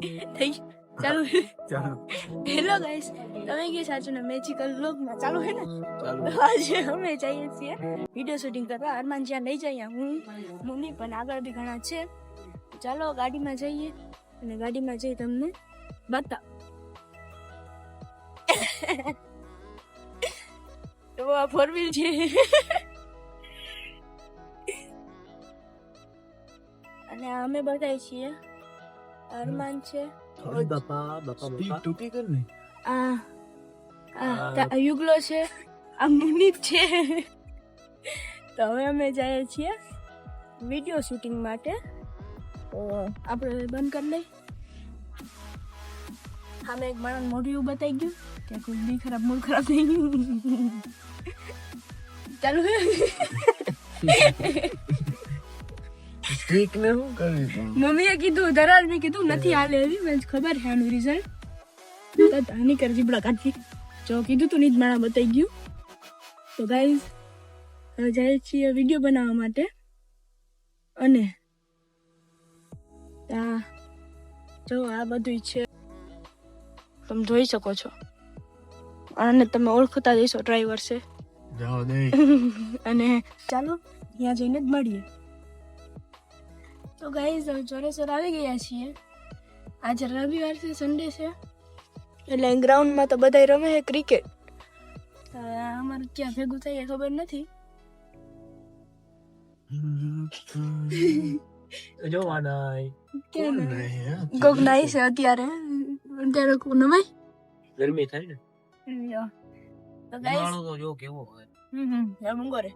થઈ ચાલુ ચાલો હેલો ગાઈસ તમે કે સાચું ને મેજિકલ વ્લોગમાં ચાલુ હે ને આજે અમે જઈએ છીએ વીડિયો શૂટિંગ કરવા અરમાન જ્યાં લઈ જઈએ હું મમ્મી પણ આગળ બી ઘણા છે ચાલો ગાડીમાં જઈએ અને ગાડીમાં જઈ તમને બતા તો આ ફોર વ્હીલ છે અને અમે બતાવીએ છીએ અરમાન છે બાપા બાપા ટૂંકી કર ને? આ આ યુગલો છે. આ મુનિત છે. તો હવે અમે જઈએ છીએ વીડિયો શૂટિંગ માટે. તો આપણે બંધ કરી લઈ સામે એક માણસ મોઢું એવું બતાવી ગયું. કે કોઈ બી ખરાબ મૂળ ખરાબ થઈ ગયું. ચાલુ. સ્ટ્રીક ને શું કરવી મમ્મીએ કીધું ધરાજ મેં કીધું નથી હાલે એવી. મને ખબર છે આનું રિઝલ્ટ તો તાની કર જીબડા જો કીધું તું નીજ મારા બતાવી ગયું. તો ગાઈઝ હવે જાય છીએ વીડિયો બનાવવા માટે. અને આ જો આ બધું છે. તમે જોઈ શકો છો. અને તમે ઓળખતા જઈશો ડ્રાઈવર છે. અને ચાલો ત્યાં જઈને જ મળીએ. તો ગાઈઝ હવે ચોરેસર આવી ગયા છીએ। આજે રવિવાર છે સન્ડે છે એટલે ગ્રાઉન્ડમાં તો બધા રમે છે ક્રિકેટ અમારે ક્યાં ભેગું થાય એ ખબર નથી. જો વાડાય ક્યાં કોણ નમે? નહીં, હે? કોક નાઈ છે અત્યારે. અત્યારે કોક નમાય ગરમી થાય ને. યો. તો ગાઈઝ ઉનાળો તો જો કેવો હોય. હમ હમ. યાર મંગો રે.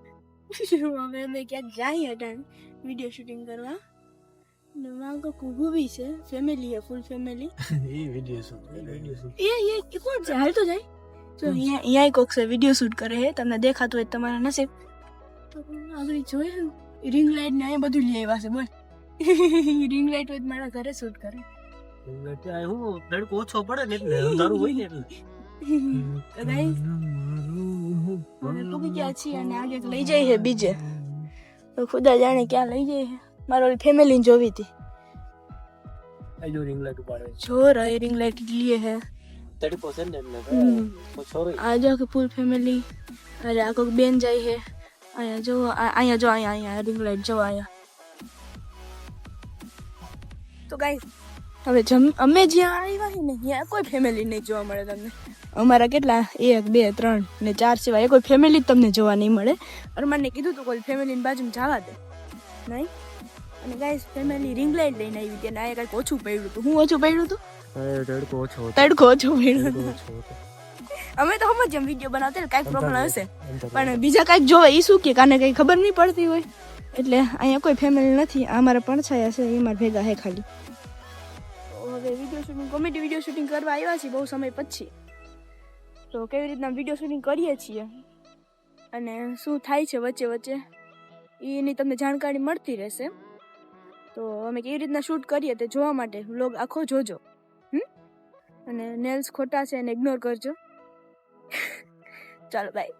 હવે અમે ક્યાંક જઈએ અટાણ વીડિયો શૂટિંગ કરવા. ને માં કો કુગુ બી છે ફેમિલી હે ફૂલ ફેમિલી એ વિડિયો શૂટ વિડિયો શૂટ એ એ કોણ છે? હાલ તો જાય. તો અહીંયા અહીંયા કોક છે વીડિયો શૂટ કરે છે. તમને દેખાતું હોય તમારા નસીબ. તો આગળ જોઈએ રિંગ લાઇટ ને? અહીંયા બધું લઈ આવ્યા છે બોલ. રિંગ લાઇટ હોય મારા ઘરે શૂટ કરે. ત્યાં હું તડકો ઓછો પડે ને એટલે અંધારું હોય ને એટલે. ગાઈસ અમે ગયા છીએ અને આગે લઈ જઈએ બીજે. તો ખુદા જાણે ક્યાં લઈ જાય છે મારો ફેમિલી જોવી હતી. જો ring light ઉપાડે છે. જોર રિંગ લાઇટ લીએ હે. તડકો છે ને એટલે હમ. તો આ જો કે ફૂલ ફેમિલી અરે આ કોક બેન જાય હે. અહીંયા જો આ- અહીંયા જો અહીંયા અહીંયા રિંગ લાઇટ જો આયા તો ગાઈસ હવે જમ અમે જ્યાં આવ્યા હી ને ત્યાં કોઈ ફેમિલી નહીં જોવા મળે તમને. અમારા કેટલા? એક બે ત્રણ ને ચાર સિવાય કોઈ ફેમિલી જ તમને જોવા નહીં મળે. અરમાનને કીધું તું કોઈ ફેમિલીની બાજુમાં જવા દે. નહીં? અને ગાઈસ ફેમિલી રિંગ લાઇટ લઈને આવી હતી અને આ કંઈક ઓછું પડ્યું હતું. હું ઓછું પડ્યું હતું? તડકો ઓછો તડકો ઓછું પડ્યું હતું. અમે તો સમજ જેમ વીડિયો બનાવતા ને કાંઈક પ્રોબ્લેમ હશે. પણ બીજા કાંઈક જોવે એ શું કે કાને કંઈ ખબર નહીં પડતી હોય. એટલે અહીંયા કોઈ ફેમિલી નથી આ મારા પડછાયા છે એ મારા ભેગા હે ખાલી. તો હવે video shooting comedy video shooting કરવા આવ્યા છીએ બહુ સમય પછી. તો કેવી રીતના વીડિયો શૂટિંગ કરીએ છીએ? અને શું થાય છે વચ્ચે વચ્ચે? એની તમને જાણકારી મળતી રહેશે. તો અમે કેવી રીતના શૂટ કરીએ તે જોવા માટે. વ્લોગ આખો જોજો. હમ? અને નેલ્સ ખોટા છે એને ઇગ્નોર કરજો. ચાલો બાય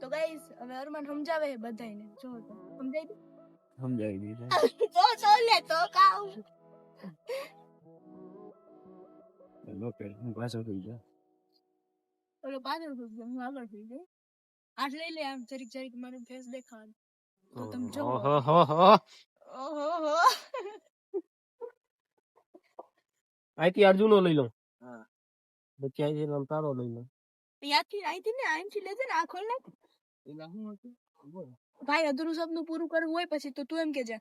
તો ગાઈસ હવે અરમાન સમજાવે છે બધાયને. જો તો સમજાઈ દે સમજાવી દીધું તો તો લે તો કાઉ ઓકે હું પાછો થઈ જા ઓલો પાછળ થઈ હું આગળ થઈ ગઈ હાથ લઈ લે આમ જરીક જરીક મારું ફેસ દેખાડ તો તમે જો ઓહો હો હો ઓહો હો. અહીંથી અર્જુનો લઈ લઉં. હા. પછી અહીંથી આમ તારો લઈ લઉં. ત્યાંથી અહીંથી ને અહીંથી લેજે ને આ ખોલ બોલ. ભાઈ અધૂરું સપનું પૂરું કરવું હોય પછી તો તું એમ કે જા.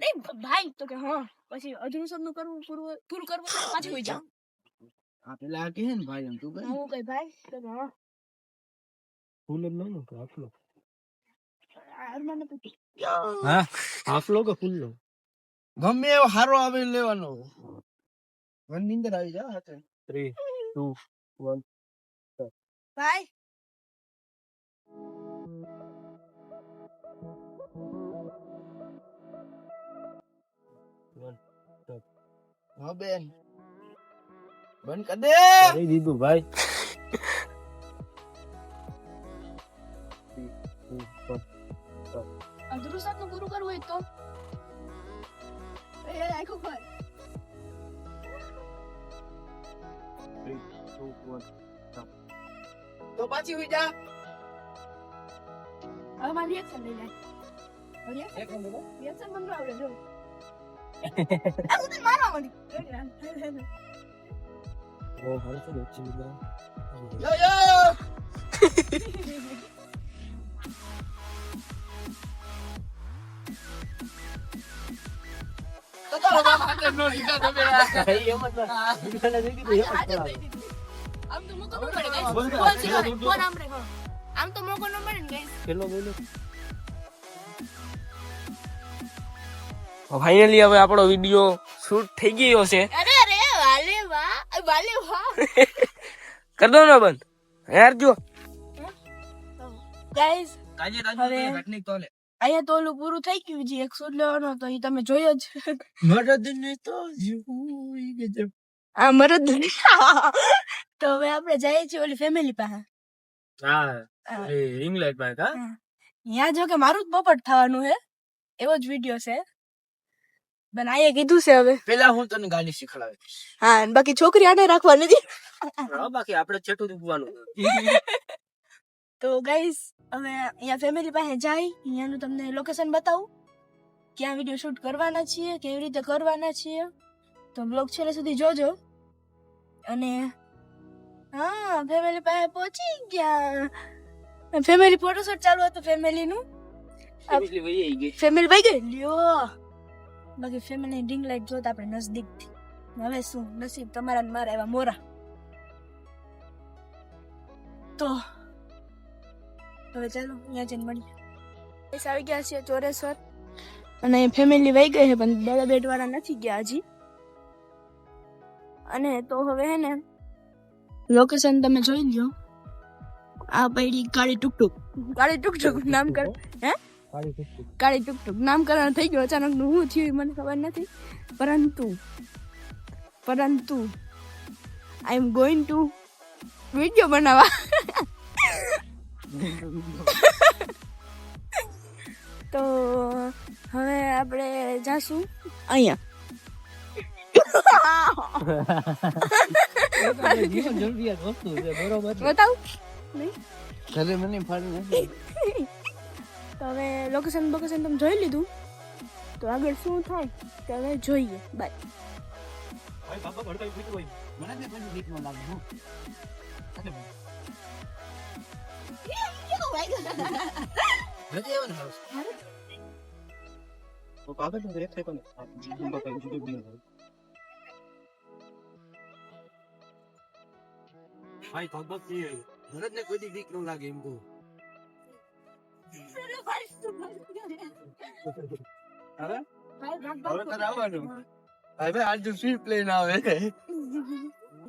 નહીં ભાઈ તો કે હા. પછી અધૂરું સપનું કરવું પૂરું પૂરું કરવું પાછું હોય જા. આ પેલા કે ને ભાઈ એમ તું કે હું કઈ ભાઈ તો હા. ફૂલ लो ना અરમાનને પૂછ. હા આફલો કે ફૂલ લઉં ગમે એવો હારો આવે લેવાનો. મને નીંદર આવી જાય હાથે. થ્રી ટુ વન ભાઈ હા બેન. બંધ કર દે. દીધું ભાઈ. અધૂરું નું પૂરું કરવું હોય તો? એ રાખો પર તો પાછી ઉઈ જા. હવે મારી રિએક્શન લઈ લે. રિએક્શન ન આવડે જો. મારવા યો યો આમ તો મોકો ન પડે guys. બોલ તો, ફોન છે, બોલ તો. ફોન આમ રાખો. આમ તો મોકો ન મળે ને કેટલો બોલ્યો? ફાઇનલી હવે આપણો વીડિયો શૂટ થઈ ગયો છે અરે અરે વાલે વાહ વાલે વાહ કર દો ને બંધ યાર જો ગાઈઝ કાજે રાજુ ઘટની તોલે અહીંયા તો ઓલું પૂરું થઈ ગયું જે એક સૂટ લેવાનો તો એ તમે જોયો જ મરદ ને તો ગજબ આ મરદ તો હવે આપણે જઈએ છીએ ઓલી ફેમિલી પાસે હા હા. ઇંગ્લેન્ડ પાસે કા ત્યાં જો કે મારું જ પોપટ થવાનું છે એવો જ વીડિયો છે બનાઈએ કીધું છે હવે પેલા હું તને ગાડી શીખડાવીશ હા બાકી છોકરી આને રાખવા નથી બાકી આપણે છેટું દુખવાનું તો ગાઈસ હવે અહીંયા ફેમિલી પાસે જાય અહીંયાનું તમને લોકેશન બતાવું. ક્યાં વીડિયો શૂટ કરવાના છીએ કેવી રીતે કરવાના છીએ. તો બ્લોગ છેલ્લે સુધી જોજો. અને હા ફેમિલી પાસે પહોંચી ગયા. ફેમિલી ફોટોશૂટ ચાલુ હતું ફેમિલીનું. ફેમિલી ભાઈ ગઈ. લ્યો. બાકી ફેમિલી રિંગ લાઈટ જોતા આપણે નજદીકથી. હવે શું? નસીબ તમારા ને મારા એવા મોરા. તો હવે ચાલો અહીંયા જઈને મળીએ. બસ આવી ગયા છીએ ચોરેશ્વર અને ફેમિલી વહી ગઈ છે પણ દાદા બેડ વાળા નથી ગયા હજી. અને તો હવે હે ને લોકેશન તમે જોઈ લ્યો. આ પૈડી કાળી ટુક ટુક કાળી ટુક ટુક નામ કર હે? કાળી ટુકટુક. કાળી ટુક ટુક નામકરણ થઈ ગયું અચાનકનું શું થયું મને ખબર નથી. પરંતુ પરંતુ I am going to video બનાવવા. તો હવે આપણે જાશું અહીંયા. જીવન જરૂરિયાત વસ્તુ છે બરોબર બતાવું? નહીં? ઘરે મને ફાડી તો હવે લોકેશન લોકેશન તમે જોઈ લીધું. તો આગળ શું થાય તો હવે જોઈએ. બાય ભાઈ, બાપા ભડકાઈ ફીટ હોય. મને તે કોઈ બીક ન લાગે હું. નથી આવે ને હારું. તો કાગળનું કોને? આ જીવન બતાવી દીધું બીજું ભાઈ, ભગવત છે. ભરતને કોઈ બીક ન લાગે એમ કહું હવે હવે તારે આવવાનું હવે આજ સ્વીટ પ્લેન આવે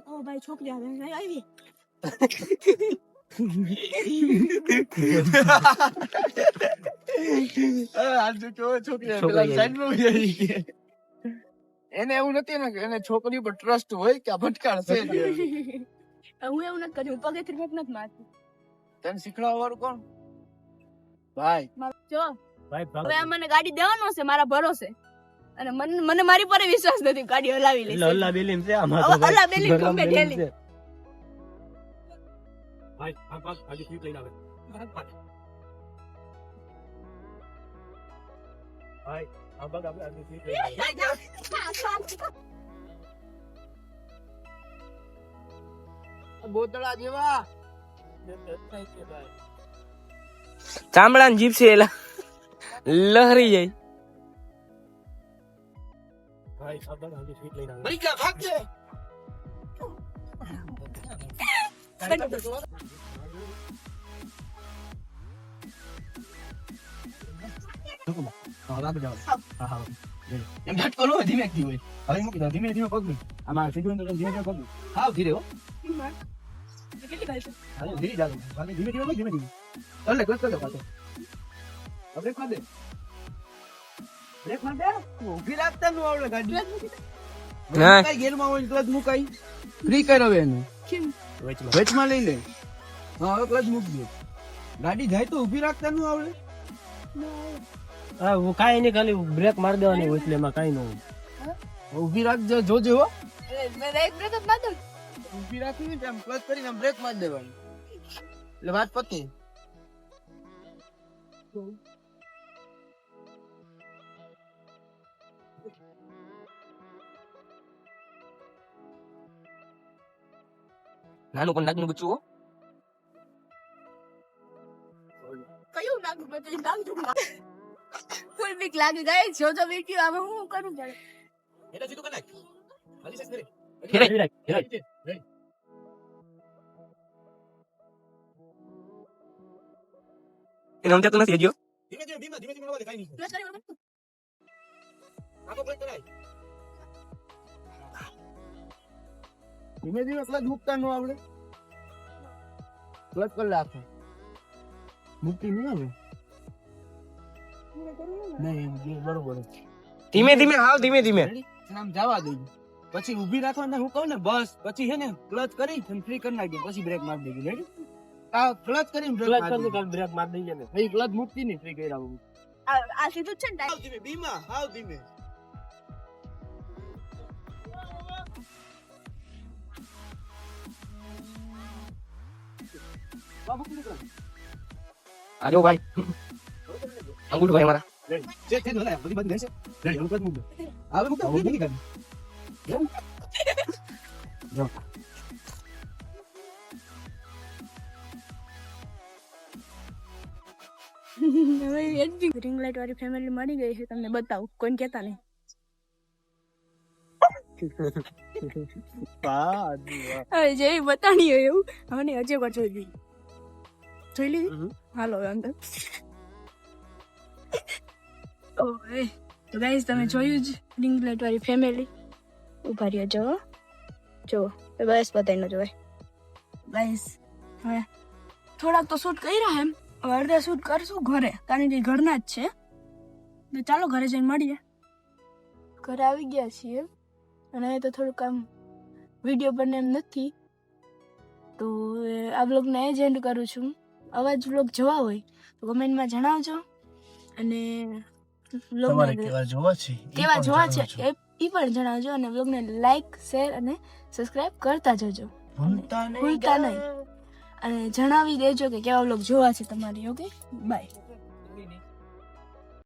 ઓ ભાઈ છોકરી આવે આવી એને એવું નથી ને એને છોકરી પર ટ્રસ્ટ હોય કે આ ભટકાળ છે. હું એવું નથી કર્યું પગ નથી મારતી. તને શીખડાવવાનું કોણ? ભાઈ. જો ભાઈ. હવે આ મને ગાડી દેવાનો છે મારા ભરોસે. અને મને મને મારી પર વિશ્વાસ નથી ગાડી હલાવી લે અલ્લા બેલીમ છે આમાં ભાઈ. બેલીમ અલ્લા ઢેલી. ભાઈ, ભાગ, ભાગ, ભાગી સ્વીટ લઈને આવે. ભાગ, ભાગ. ભાઈ, આ ભાગ આપણે આજે સ્વીટ લઈને આવે. બોતળા જેવા ચામડા ને જીપસી એલા લહરી જાય ભાઈ આ હાલી સ્વીટ લઈને આવે. પરીક્ષા ભાગજે એમ ઝટકો લો ધીમે થી હવે મૂકી દો ધીમે ધીમે પગ આમાં સીધું ધીમે ધીમે પગ હાવ ધીરે હો કેટલી ગાડી છે? હાલો ધીરે જાજો ધીમે ધીમે ધીમે ધીમે ચાલ લે ક્લચ પાછો બ્રેક માર દે બ્રેક માર દે ઊભી રાખતા નું આવડે ગાડી ના. કઈ ગેરમાં હોય ક્લચ મુકાઈ ફ્રી કરો હવે એનું કેમ? વચમાં. વચમાં લઈ લે. હા હવે ક્લચ મૂકી દે. ગાડી જાય તો ઊભી રાખતા નું આવડે. હા હું કાંઈ નહીં ખાલી બ્રેક મારી દેવાની હોય એટલે એમાં કાંઈ ન હોય. ઊભી રાખજો જોજો હો. બ્રેક બ્રેક જ ના દઉં. ઊભી રાખીને આમ ક્લચ કરીને આમ બ્રેક મારી દેવાની. એટલે વાત પતી. નાનું પણ નાગનું બચ્ચું હો કયું નાગનું બચ્ચું નાગનું ફૂલ બીક લાગી ગઈ જો જો વીડિયો આમાં હું કરું જાણે એટલે સીધું કનાક ખાલી સેટ કરે. એને નથી હજુ ધીમે ધીમે ધીમે ધીમે ધીમે વાળે કાઈ નહીં આખો બ્રેક કરાય ધીમે ધીમે ક્લચ મૂકતા ન આવડે. ક્લચ કરી રાખો મૂકતી નહીં આવે નહીં બરોબર ધીમે ધીમે હાવ ધીમે ધીમે? આમ જવા દેજો પછી ઊભી રાખવાને હું કહું ને બસ. પછી છે ને ક્લચ કરી ફ્રી કરી નાખી પછી બ્રેક મારી દેજો. રેડી આ ક્લચ કરીને બ્રેક ક્લચ મારી દેજો. બ્રેક માર દઈએ ને. ભાઈ ક્લચ મૂકતી નહીં ફ્રી કરી આવું આ સીધું જ છે ને હાવ ધીમે બીમા હાવ ધીમે. આજો ભાઈ અંગુઠ ભાઈ મારા છે છે બધી રહેશે. હવે. હવે એડિટિંગ રિંગ લાઇટ વાળી ફેમિલી મળી ગઈ છે તમને બતાવું કોઈને કહેતા નહીં હવે જેવી બતાણી હોય એવું મને અજય હજી એકવાર જોઈ જોઈ લીધી હાલો અંદર ઓય તો ગાઈઝ તમે જોયું જ રિંગ લાઇટ વાળી ફેમિલી ઊભા રહ્યો જો જો બસ બતાવી ન જોવાય ગાઈઝ હવે થોડાક તો શૂટ કર્યા એમ હવે અડધા શૂટ કરશું ઘરે કારણ કે ઘરના જ છે તો ચાલો ઘરે જઈને મળીએ ઘરે આવી ગયા છીએ અને તો થોડુંક આમ વીડિયો બને એમ નથી તો એ આ બ્લોગને જ એન્ડ કરું છું આવા જ વ્લોગ જોવા હોય તો કમેન્ટમાં જણાવજો. અને તમારે કેવા જોવા છે? કેવા જોવા છે એ એ પણ જણાવજો અને વ્લોગને લાઈક શેર અને સબસ્ક્રાઇબ કરતા જજો. ભૂલતા નહીં અને જણાવી દેજો કે કેવા વ્લોગ જોવા છે તમારી ઓકે બાય